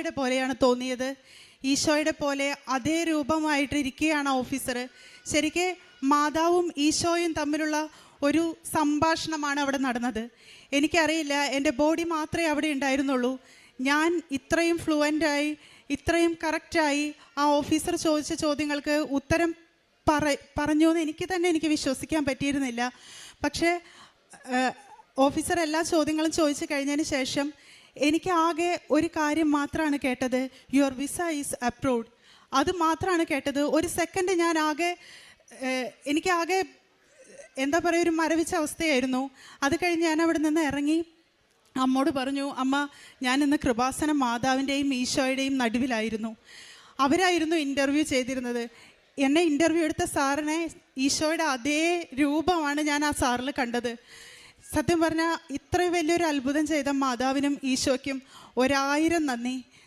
ഈശോയുടെ പോലെയാണ് തോന്നിയത്. ഈശോയുടെ പോലെ അതേ രൂപമായിട്ട് ഇരിക്കുകയാണ് ഓഫീസർ. ശരിക്ക് മാതാവും ഈശോയും തമ്മിലുള്ള ഒരു സംഭാഷണമാണ് അവിടെ നടന്നത്. എനിക്കറിയില്ല എന്റെ ബോഡി മാത്രമേ അവിടെ ഉണ്ടായിരുന്നുള്ളൂ. ഞാൻ ഇത്രയും ഫ്ലുവന്റായി ഇത്രയും കറക്റ്റായി ആ ഓഫീസർ ചോദിച്ച ചോദ്യങ്ങൾക്ക് ഉത്തരം പറ പറഞ്ഞു എന്ന് എനിക്ക് തന്നെ എനിക്ക് വിശ്വസിക്കാൻ പറ്റിയിരുന്നില്ല. പക്ഷേ ഓഫീസർ എല്ലാ ചോദ്യങ്ങളും ചോദിച്ചു കഴിഞ്ഞതിന് ശേഷം എനിക്ക് ആകെ ഒരു കാര്യം മാത്രമാണ് കേട്ടത്. യുവർ വിസ ഈസ് അപ്രൂവ്ഡ് അത് മാത്രമാണ് കേട്ടത്. ഒരു സെക്കൻഡ് ഞാൻ ആകെ എനിക്ക് ആകെ എന്താ പറയുക ഒരു മരവിച്ച അവസ്ഥയായിരുന്നു. അത് കഴിഞ്ഞ് ഞാൻ അവിടെ നിന്ന് ഇറങ്ങി. അമ്മോട് പറഞ്ഞു അമ്മ ഞാൻ ഇന്ന് കൃപാസന മാതാവിന്റെയും ഈശോയുടെയും നടുവിലായിരുന്നു. അവരായിരുന്നു ഇന്റർവ്യൂ ചെയ്തിരുന്നത്. എന്നെ ഇന്റർവ്യൂ എടുത്ത സാറിനെ ഈശോയുടെ അതേ രൂപമാണ് ഞാൻ ആ സാറിൽ കണ്ടത്. സത്യം പറഞ്ഞാൽ ഇത്രയും വലിയൊരു അത്ഭുതം ചെയ്ത മാതാവിനും ഈശോയ്ക്കും ഒരായിരം നന്ദി.